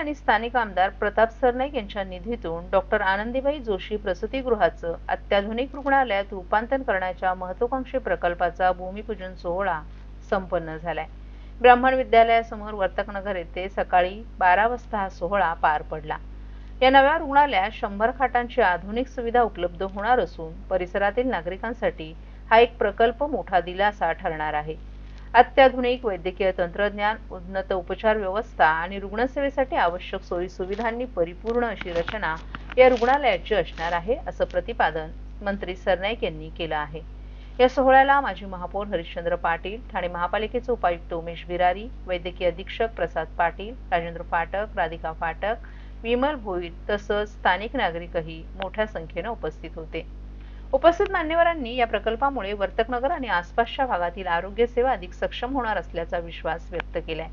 आणि स्थानिक आमदार प्रताप सरनाईक यांच्या निधीतून डॉक्टर आनंदीबाई जोशी प्रसूतीगृहाचं अत्याधुनिक रुग्णालयात रूपांतर करण्याच्या महत्वाकांक्षी प्रकल्पाचा भूमिपूजन सोहळा संपन्न झालाय. ब्राह्मण विद्यालयासमोर वर्तकनगर येथे सकाळी बारा वाजता हा सोहळा पार पडला. या नव्या रुग्णालयात शंभर खाटांची आधुनिक सुविधा उपलब्ध होणार असून परिसरातील नागरिकांसाठी हा एक प्रकल्प मोठा दिलासा ठरणार आहे. अत्याधुनिक वैद्यकीय तंत्रज्ञान उन्नत उपचार व्यवस्था आणि रुग्णसेवेसाठी आवश्यक सोयी सुविधांनी परिपूर्ण अशी रचना या रुग्णालयाची असणार आहे असं प्रतिपादन मंत्री सरनाईक यांनी केलं आहे. या सोहळ्याला माजी महापौर हरिश्चंद्र पाटील ठाणे महापालिकेचे उपायुक्त उमेश बिरारी वैद्यकीय अधीक्षक प्रसाद पाटील राजेंद्र फाटक राधिका फाटक विमल भोईर तसंच स्थानिक नागरिकही मोठ्या संख्येनं उपस्थित होते. उपस्थित मान्यवरांनी या प्रकल्पामुळे वर्तकनगर आणि आसपासच्या भागातील आरोग्य सेवा अधिक सक्षम होणार असल्याचा विश्वास व्यक्त केलाय.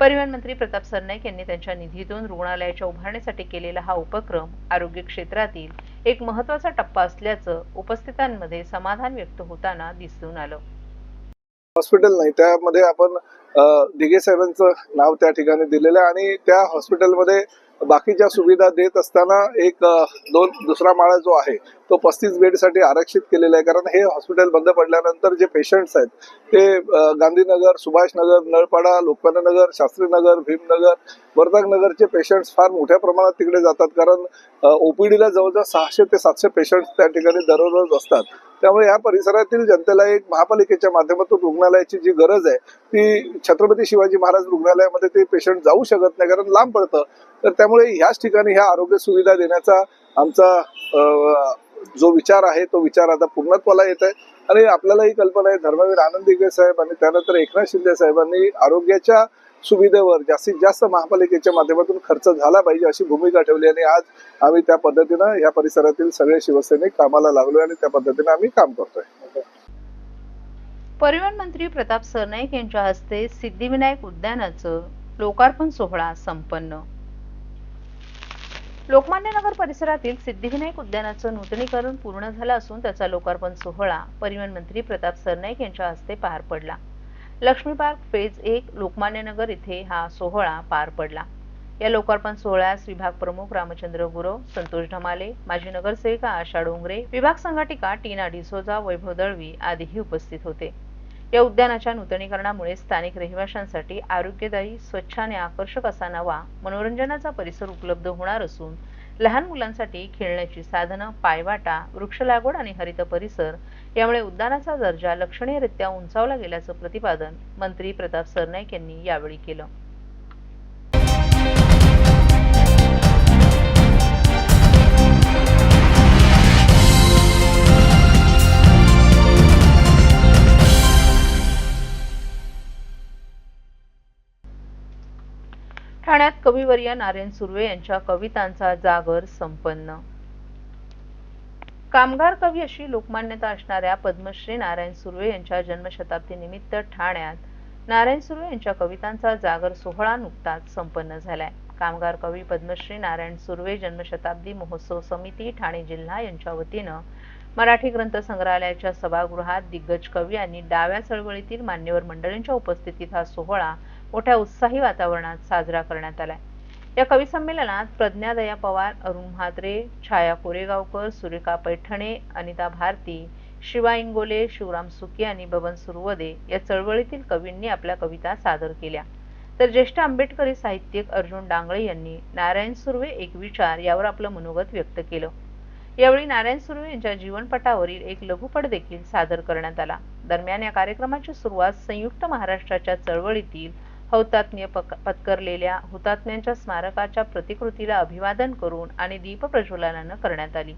परिवहन मंत्री प्रताप सरनाईक यांनी त्यांच्या निधीतून रुग्णालयाच्या उभारणीसाठी केलेला हा उपक्रम आरोग्य क्षेत्रातील एक महत्त्वाचा टप्पा असल्याचं उपस्थितांमध्ये समाधान व्यक्त होताना दिसून आलं. हॉस्पिटल नाही त्यामध्ये आपण दिघे साहेबांचं नाव त्या ठिकाणी दिलेलं आहे आणि त्या हॉस्पिटलमध्ये बाकीच्या सुविधा देत असताना एक दोन दुसरा माळा जो आहे तो पस्तीस बेडसाठी आरक्षित केलेला आहे. कारण हे हॉस्पिटल बंद पडल्यानंतर जे पेशंट्स आहेत ते गांधीनगर सुभाषनगर नळपाडा लोकमान्यनगर शास्त्रीनगर भीमनगर वर्धकनगरचे पेशंट्स फार मोठ्या प्रमाणात तिकडे जातात. कारण ओपीडीला जवळजवळ सहाशे ते सातशे पेशंट्स त्या ठिकाणी दररोज असतात. त्यामुळे या परिसरातील जनतेला एक महापालिकेच्या माध्यमातून रुग्णालयाची जी गरज आहे ती छत्रपती शिवाजी महाराज रुग्णालयामध्ये ते पेशंट जाऊ शकत नाही कारण लांब पडतं. तर त्यामुळे ह्याच ठिकाणी ह्या आरोग्य सुविधा देण्याचा आमचा जो विचार आहे तो विचार आता पूर्णत्वाला येत आहे. आणि आपल्याला ही कल्पना आहे धर्मवीर आनंद दिघे साहेब आणि त्यानंतर एकनाथ शिंदे साहेबांनी आरोग्याच्या सुविधेवर जास्तीत जास्त महापालिकेच्या माध्यमातून खर्च झाला पाहिजे अशी भूमिका ठेवली आणि आज आम्ही त्या पद्धतीनं या परिसरातील सगळे शिवसैनिक कामाला लागलोय आणि त्या पद्धतीने आम्ही काम करतोय. परिवहन मंत्री प्रताप सरनाईक यांच्या हस्ते सिद्धिविनायक उद्यानाचं लोकार्पण सोहळा संपन्न. लोकमान्य नगर परिसरातील सिद्धिविनायक उद्यानाचं नूतनीकरण पूर्ण झालं असून त्याचा लोकार्पण सोहळा परिवहन मंत्री प्रताप सरनाईक यांच्या हस्ते पार पडला. लक्ष्मी पार्क फेज एक लोकमान्य नगर इथे हा सोहळा पार पडला. या लोकार्पण सोहळ्यास विभाग प्रमुख रामचंद्र गुरव संतोष ढमाले माजी नगरसेविका आशा डोंगरे विभाग संघटिका टीना डिसोजा वैभव दळवी आदीही उपस्थित होते. या उद्यानाच्या नूतनीकरणामुळे स्थानिक रहिवाशांसाठी आरोग्यदायी स्वच्छ आणि आकर्षक असा नवा मनोरंजनाचा परिसर उपलब्ध होणार असून लहान मुलांसाठी खेळण्याची साधनं पायवाटा वृक्ष लागवड आणि हरित परिसर यामुळे उद्यानाचा दर्जा लक्षणीयरित्या उंचावला गेल्याचं प्रतिपादन मंत्री प्रताप सरनाईक यांनी यावेळी केलं. कविवर्य नारायण सुर्वे यांच्या कवितांचा जागर संपन्न. कामगार कवी अशी लोकमान्यता असणाऱ्या पद्मश्री नारायण सुर्वे यांच्या जन्मशताब्दी निमित्त ठाण्यात नारायण सुर्वे यांच्या कवितांचा जागर सोहळा नुकताच संपन्न झालाय. कामगार कवी पद्मश्री नारायण सुर्वे जन्मशताब्दी महोत्सव समिती ठाणे जिल्हा यांच्या वतीनं मराठी ग्रंथ संग्रहालयाच्या सभागृहात दिग्गज कवी आणि डाव्या चळवळीतील मान्यवर मंडळींच्या उपस्थितीत हा सोहळा मोठ्या उत्साही वातावरणात साजरा करण्यात आलाय. या कवी संमेलनात प्रज्ञा दया पवार अरुण म्हात्रे छाया कोरेगावकर सुरेखा पैठणे अनिता भारती शिवा इंगोले शिवराम सुके आणि बबन सुरवदे या चळवळीतील कवींनी आपल्या कविता सादर केल्या. तर ज्येष्ठ आंबेडकरी साहित्यिक अर्जुन डांगळे यांनी नारायण सुर्वे एक विचार यावर आपलं मनोगत व्यक्त केलं. यावेळी नारायण सुर्वे यांच्या जीवनपटावरील एक लघुपट देखील सादर करण्यात आला. दरम्यान या कार्यक्रमाची सुरुवात संयुक्त महाराष्ट्राच्या चळवळीतील हौतात्म्य पक- पत्करलेल्या हुतात्म्यांच्या स्मारकाच्या प्रतिकृतीला अभिवादन करून आणि दीप प्रज्वलनानं करण्यात आली.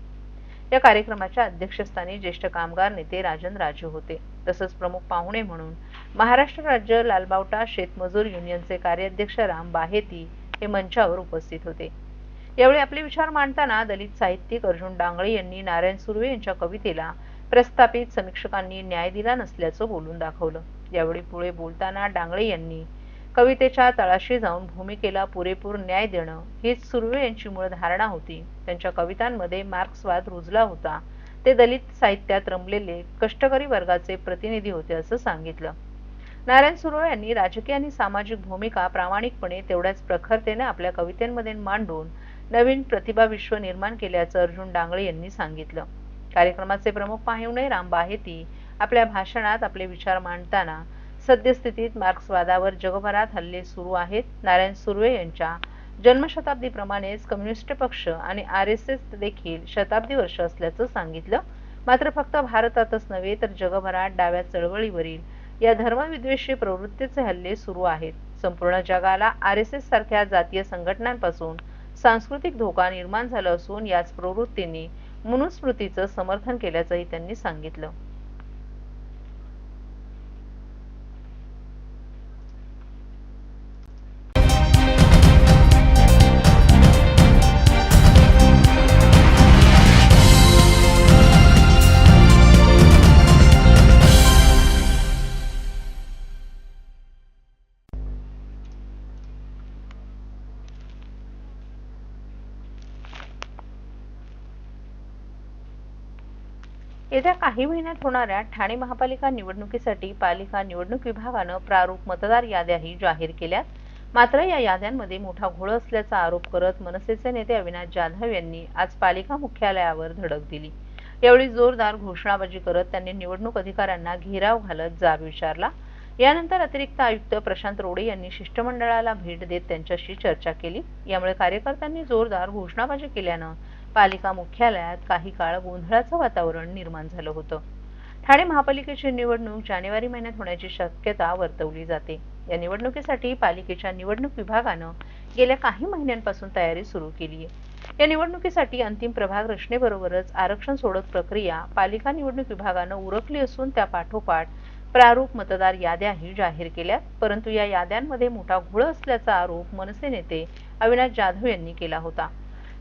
या कार्यक्रमाच्या अध्यक्षस्थानी ज्येष्ठ कामगार नेते राजन राजे होते. तसंच प्रमुख पाहुणे म्हणून महाराष्ट्र राज्य लालबावटा शेतमजूर युनियनचे कार्याध्यक्ष राम बाहेती हे मंचावर उपस्थित होते. यावेळी आपले विचार मांडताना दलित साहित्यिक अर्जुन डांगळे यांनी नारायण सुर्वे यांच्या कवितेला प्रस्थापित समीक्षकांनी न्याय दिला नसल्याचं बोलून दाखवलं. यावेळी पुढे बोलताना डांगळे यांनी कवितेच्या तळाशी जाऊन भूमिकेला पुरेपूर न्याय देणं हीच सुर्वे यांची मूळ धारणा होती. त्यांच्या कवितांमध्ये मार्क्सवाद रुजला होता. ते दलित साहित्यात रमलेले कष्टकरी वर्गाचे प्रतिनिधी होते असं सांगितलं. नारायण सुर्वे यांनी राजकीय आणि सामाजिक भूमिका प्रामाणिकपणे तेवढ्याच प्रखरतेने आपल्या कवितेमध्ये मांडून नवीन प्रतिभा विश्व निर्माण केल्याचं अर्जुन डांगळे यांनी सांगितलं. कार्यक्रमाचे प्रमुख पाहुणे राम बाहेती आपल्या भाषणात आपले विचार मांडताना सद्यस्थितीत मार्क्सवादावर जगभरात हल्ले सुरू आहेत. नारायण सुर्वे यांच्या जन्मशताब्दीप्रमाणेच कम्युनिस्ट पक्ष आणि आर एस एस देखील शताब्दी वर्ष असल्याचं सांगितलं. मात्र फक्त भारतातच नव्हे तर जगभरात डाव्या चळवळीवरील या धर्मविद्वेषी प्रवृत्तीचे हल्ले सुरू आहेत. संपूर्ण जगाला आर एस एस सारख्या जातीय संघटनांपासून सांस्कृतिक धोका निर्माण झाला असून याच प्रवृत्तींनी मनुस्मृतीचं समर्थन केल्याचंही त्यांनी सांगितलं. येत्या काही महिन्यात होणाऱ्या ठाणे महापालिका निवडणुकीसाठी पालिका निवडणूक विभागानं प्रारूप मतदार याद्याही जाहीर केल्यात. मात्र या याद्यांमध्ये मोठा घोळ असल्याचा आरोप करत मनसेचे नेते अविनाश जाधव यांनी आज पालिका मुख्यालयावर धडक दिली. यावेळी जोरदार घोषणाबाजी करत त्यांनी निवडणूक अधिकाऱ्यांना घेराव घालत जाब विचारला. यानंतर अतिरिक्त आयुक्त प्रशांत रोडे यांनी शिष्टमंडळाला भेट देत त्यांच्याशी चर्चा केली. यामुळे कार्यकर्त्यांनी जोरदार घोषणाबाजी केल्यानं पालिका मुख्यालयात काही काळ गोंधळाचं वातावरण निर्माण झालं होतं. ठाणे महापालिकेची निवडणूक जानेवारी महिन्यात होण्याची शक्यता वर्तवली जाते. या निवडणुकीसाठी पालिकेच्या निवडणूक विभागानं गेल्या काही महिन्यांपासून तयारी सुरू केली आहे. या निवडणुकीसाठी अंतिम प्रभाग रचनेबरोबरच आरक्षण सोडत प्रक्रिया पालिका निवडणूक विभागानं उरकली असून त्या पाठोपाठ प्रारूप मतदार याद्याही जाहीर केल्यात. परंतु या याद्यांमध्ये मोठा घोळ असल्याचा आरोप मनसे नेते अविनाश जाधव यांनी केला होता.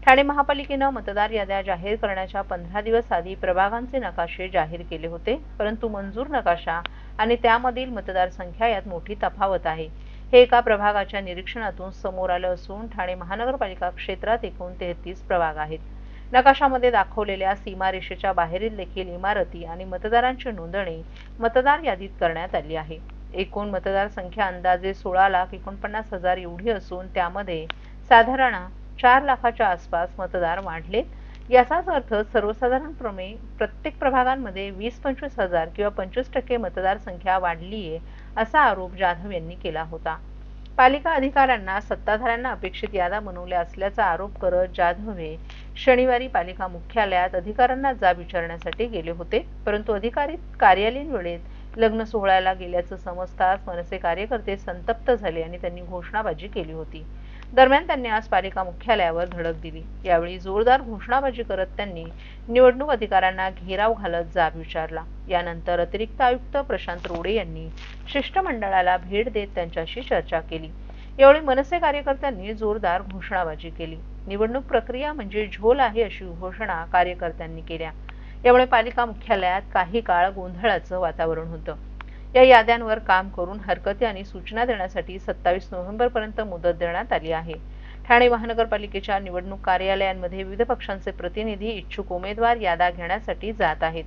ठाणे महापालिकेनं मतदार याद्या जाहीर करण्याच्या पंधरा दिवस आधी प्रभागांचे नकाशे जाहीर केले होते परंतु मंजूर नकाशा आणि त्यामधील मतदार संख्या यात मोठी तफावत आहे. हे एका प्रभागाच्या निरीक्षणातून समोर आलं असून ठाणे महानगरपालिका क्षेत्रात एकूण तेहतीस प्रभाग आहेत. नकाशामध्ये दाखवलेल्या सीमारेषेच्या बाहेरील देखील इमारती आणि मतदारांची नोंदणी मतदार यादीत करण्यात आली आहे. एकूण मतदार संख्या अंदाजे सोळा लाख एकोणपन्नास हजार एवढी असून त्यामध्ये साधारण चार लाखाच्या आसपास मतदार वाढले. याचाच अर्थ सर्वसाधारणपणे प्रत्येक प्रभागांमध्ये वीस पंचवीस हजार किंवा पंचवीस टक्के मतदारसंख्या वाढली वाढलीये असा आरोप जाधव यांनी केला होता. पालिका अधिकाऱ्यांना सत्ताधाऱ्यांना अपेक्षित याद्या बनवल्या असल्याचा आरोप करत जाधव हे शनिवारी पालिका मुख्यालयात अधिकाऱ्यांना जाब विचारण्यासाठी गेले होते. परंतु अधिकारी कार्यालयीन वेळेत लग्न सोहळ्याला गेल्याचं समजताच मनसे कार्यकर्ते संतप्त झाले आणि त्यांनी घोषणाबाजी केली होती. दरम्यान त्यांनी आज पालिका मुख्यालयावर धडक दिली. यावेळी जोरदार घोषणाबाजी करत त्यांनी निवडणूक अधिकाऱ्यांना घेराव घालत जाब विचारला. यानंतर अतिरिक्त आयुक्त प्रशांत रोडे यांनी शिष्टमंडळाला भेट देत त्यांच्याशी चर्चा केली. यावेळी मनसे कार्यकर्त्यांनी जोरदार घोषणाबाजी केली. निवडणूक प्रक्रिया म्हणजे झोल आहे अशी घोषणा कार्यकर्त्यांनी केल्या. यामुळे पालिका मुख्यालयात काही काळ गोंधळाचं वातावरण होतं. या याद्यांवर काम करून हरकती आणि सूचना देण्यासाठी सत्तावीस नोव्हेंबर पर्यंत मुदत देण्यात आली आहे. ठाणे महानगरपालिकेच्या निवडणूक कार्यालयांमध्ये विविध पक्षांचे प्रतिनिधी इच्छुक उमेदवार याद्या घेण्यासाठी जात आहेत.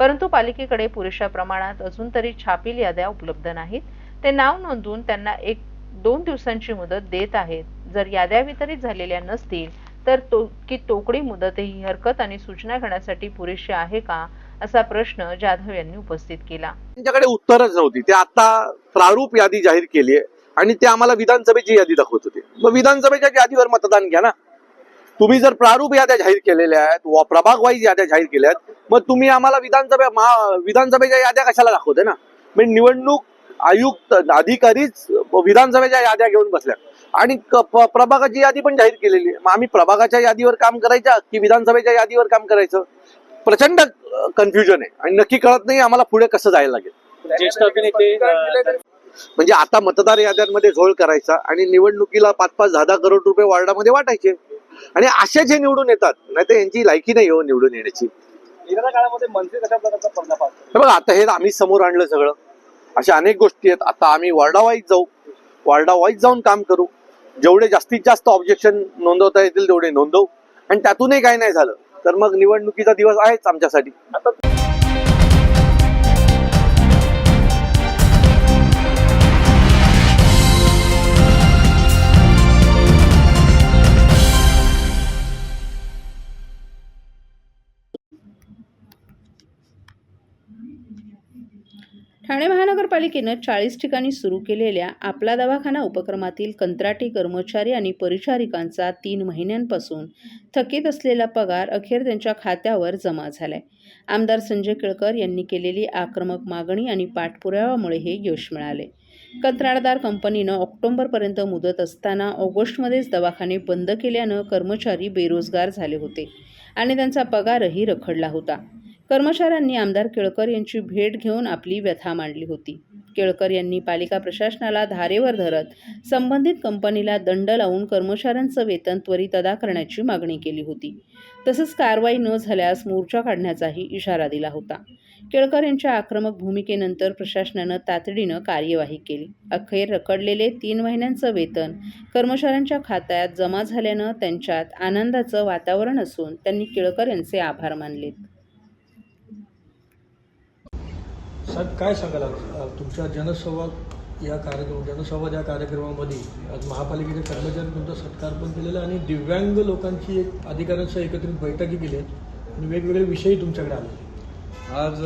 परंतु पालिकेकडे पुरेशा प्रमाणात अजून तरी छापील याद्या उपलब्ध नाहीत. ते नाव नोंदवून त्यांना एक दोन दिवसांची मुदत देत आहेत. जर याद्या वितरित झालेल्या नसतील तर तो की तोकडी मुदत ही हरकत आणि सूचना घेण्यासाठी पुरेशी आहे का? असा प्रश्न जाधव यांनी उपस्थित केला. त्यांच्याकडे उत्तरच नव्हती. ते आता प्रारूप यादी जाहीर केली आहे आणि ते आम्हाला विधानसभेची यादी दाखवत होते. मग विधानसभेच्या यादीवर मतदान घ्या ना. तुम्ही जर प्रारूप याद्या जाहीर केलेल्या आहेत प्रभाग वाईज याद्या जाहीर केल्या आहेत मग तुम्ही आम्हाला विधानसभा महा विधानसभेच्या याद्या कशाला दाखवते ना? म्हणजे निवडणूक आयुक्त अधिकारीच विधानसभेच्या याद्या घेऊन बसल्या. आणि प्रभागाची यादी पण जाहीर केलेली आहे. मग आम्ही प्रभागाच्या यादीवर काम करायच्या की विधानसभेच्या यादीवर काम करायचं? प्रचंड कन्फ्युजन आहे. आणि नक्की कळत नाही आम्हाला पुढे कसं जायला लागेल. ज्येष्ठ अभिनेते म्हणजे आता मतदार याद्यांमध्ये झोळ करायचा आणि निवडणुकीला पाच पाच दहा दहा करोड रुपये वार्डामध्ये वाटायचे. आणि असे जे निवडून येतात नाही तर यांची लायकी नाही हो निवडून येण्याची. बघा आता हे आम्ही समोर आणलं सगळं. अशा अनेक गोष्टी आहेत. आता आम्ही वार्डा वाईज जाऊ. वार्डा वाईज जाऊन काम करू. जेवढे जास्तीत जास्त ऑब्जेक्शन नोंदवता येतील तेवढे नोंदवू. आणि त्यातूनही काही नाही झालं. तर मग निवडणुकीचा दिवस आहेच आमच्यासाठी. ठाणे महानगरपालिकेनं चाळीस ठिकाणी सुरू केलेल्या आपला दवाखाना उपक्रमातील कंत्राटी कर्मचारी आणि परिचारिकांचा तीन महिन्यांपासून थकीत असलेला पगार अखेर त्यांच्या खात्यावर जमा झालाय. आमदार संजय केळकर यांनी केलेली आक्रमक मागणी आणि पाठपुराव्यामुळे हे यश मिळाले कंत्राटदार कंपनीनं ऑक्टोबरपर्यंत मुदत असताना ऑगस्टमध्येच दवाखाने बंद केल्यानं कर्मचारी बेरोजगार झाले होते आणि त्यांचा पगारही रखडला होता. कर्मचाऱ्यांनी आमदार केळकर यांची भेट घेऊन आपली व्यथा मांडली होती. केळकर यांनी पालिका प्रशासनाला धारेवर धरत संबंधित कंपनीला दंड लावून कर्मचाऱ्यांचं वेतन त्वरित अदा करण्याची मागणी केली होती. तसंच कारवाई न झाल्यास मोर्चा काढण्याचाही इशारा दिला होता. केळकर यांच्या आक्रमक भूमिकेनंतर प्रशासनानं तातडीनं कार्यवाही केली. अखेर रखडलेले तीन महिन्यांचं वेतन कर्मचाऱ्यांच्या खात्यात जमा झाल्यानं त्यांच्यात आनंदाचं वातावरण असून त्यांनी केळकर यांचे आभार मानलेत. साहेब काय सांगाल? तुमच्या जनसंवाद या कार्यक्रम जनसंवाद या कार्यक्रमामध्ये आज महापालिकेचे कर्मचारी तुमचा सत्कार पण केलेला आहे आणि दिव्यांग लोकांची एक अधिकाऱ्यांसह एकत्रित बैठकी केली आहेत आणि वेगवेगळे विषयही तुमच्याकडे आले आज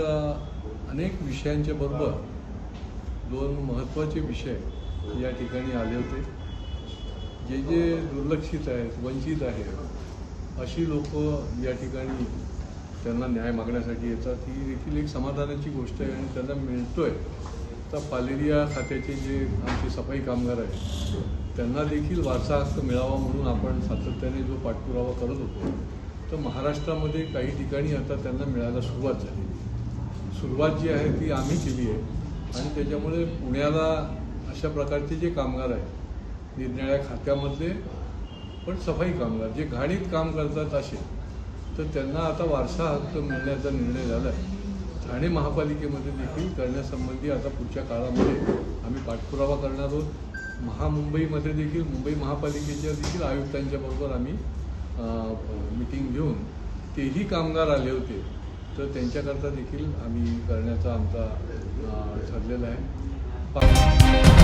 अनेक विषयांच्या बरोबर दोन महत्त्वाचे विषय या ठिकाणी आले होते. जे जे दुर्लक्षित आहेत वंचित आहेत अशी लोक या ठिकाणी त्यांना न्याय मागण्यासाठी येतात ही देखील एक समाधानाची गोष्ट आहे आणि त्यांना मिळतोय. तर पालेरिया खात्याचे जे आमचे सफाई कामगार आहेत त्यांना देखील वारसा हक्क मिळावा म्हणून आपण सातत्याने जो पाठपुरावा करत होतो तर महाराष्ट्रामध्ये काही ठिकाणी आता त्यांना मिळायला सुरुवात झाली. सुरुवात जी आहे ती आम्ही केली आहे आणि त्याच्यामुळे पुण्याला अशा प्रकारचे जे कामगार आहेत निरनिळ्या खात्यामधले पण सफाई कामगार जे घाणीत काम करतात असे तर त्यांना आता वारसा हक्क मिळण्याचा निर्णय झाला आहे ठाणे महापालिकेमध्ये देखील करण्यासंबंधी आता पुढच्या काळामध्ये आम्ही पाठपुरावा करणार आहोत. महामुंबईमध्ये देखील मुंबई महापालिकेच्या देखील आयुक्तांच्या बरोबर आम्ही मिटिंग घेऊन तेही कामगार आले होते. तर त्यांच्याकरता देखील आम्ही करण्याचा आमचा ठरलेला आहे.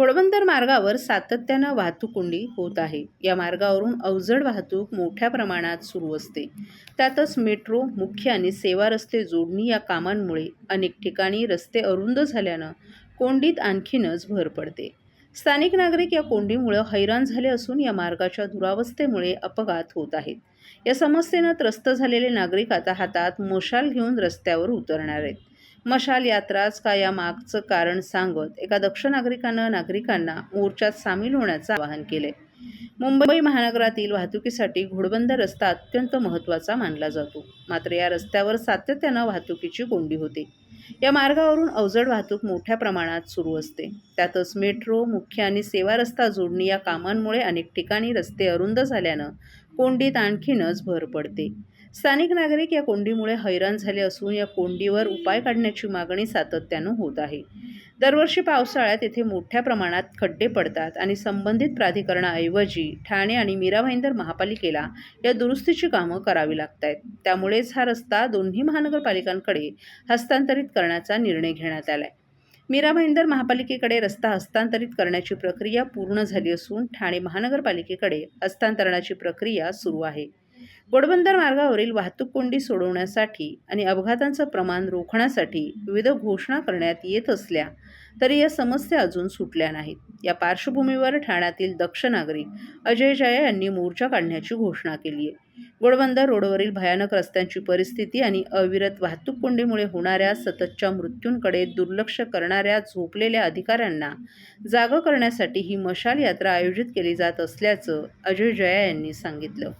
घोडबंदर मार्गावर सातत्यानं वाहतूक कोंडी होत आहे. या मार्गावरून अवजड वाहतूक मोठ्या प्रमाणात सुरू असते. त्यातच मेट्रो मुख्य आणि सेवा रस्ते जोडणी या कामांमुळे अनेक ठिकाणी रस्ते अरुंद झाल्यानं कोंडीत आणखीनच भर पडते. स्थानिक नागरिक या कोंडीमुळं हैराण झाले असून या मार्गाच्या दुरावस्थेमुळे अपघात होत आहेत. या समस्येनं त्रस्त झालेले नागरिक आता हातात मशाल घेऊन रस्त्यावर उतरणार आहेत. मशाल यात्राच का या मागचं कारण सांगत एका दक्ष नागरिकानं नागरिकांना मोर्चात सामील होण्याचं आवाहन केलंय. मुंबई महानगरातील वाहतुकीसाठी घोडबंद रस्ता अत्यंत महत्त्वाचा मानला जातो. मात्र या रस्त्यावर सातत्यानं वाहतुकीची कोंडी होते. या मार्गावरून अवजड वाहतूक मोठ्या प्रमाणात सुरू असते. त्यातच मेट्रो मुख्य आणि सेवा रस्ता जोडणी या कामांमुळे अनेक ठिकाणी रस्ते अरुंद झाल्यानं कोंडीत आणखीनच भर पडते. स्थानिक नागरिक या कोंडीमुळे हैराण झाले असून या कोंडीवर उपाय काढण्याची मागणी सातत्यानं होत आहे. दरवर्षी पावसाळ्यात येथे मोठ्या प्रमाणात खड्डे पडतात आणि संबंधित प्राधिकरणाऐवजी ठाणे आणि मीरा भाईंदर महापालिकेला या दुरुस्तीची कामं करावी लागत आहेत त्यामुळेच हा रस्ता दोन्ही महानगरपालिकांकडे हस्तांतरित करण्याचा निर्णय घेण्यात आलाय. मीरा भाईंदर महापालिकेकडे रस्ता हस्तांतरित करण्याची प्रक्रिया पूर्ण झाली असून ठाणे महानगरपालिकेकडे हस्तांतरणाची प्रक्रिया सुरू आहे. गोडबंदर मार्गावरील वाहतूक कोंडी सोडवण्यासाठी आणि अपघातांचं प्रमाण रोखण्यासाठी विविध घोषणा करण्यात येत असल्या तरी या समस्या अजून सुटल्या नाहीत. या पार्श्वभूमीवर ठाण्यातील दक्ष नागरिक अजय जया यांनी मोर्चा काढण्याची घोषणा केली आहे. गोडबंदर रोडवरील भयानक रस्त्यांची परिस्थिती आणि अविरत वाहतूक कोंडीमुळे होणाऱ्या सततच्या मृत्यूंकडे दुर्लक्ष करणाऱ्या झोपलेल्या अधिकाऱ्यांना जागं करण्यासाठी ही मशाल यात्रा आयोजित केली जात असल्याचं अजय जया यांनी सांगितलं.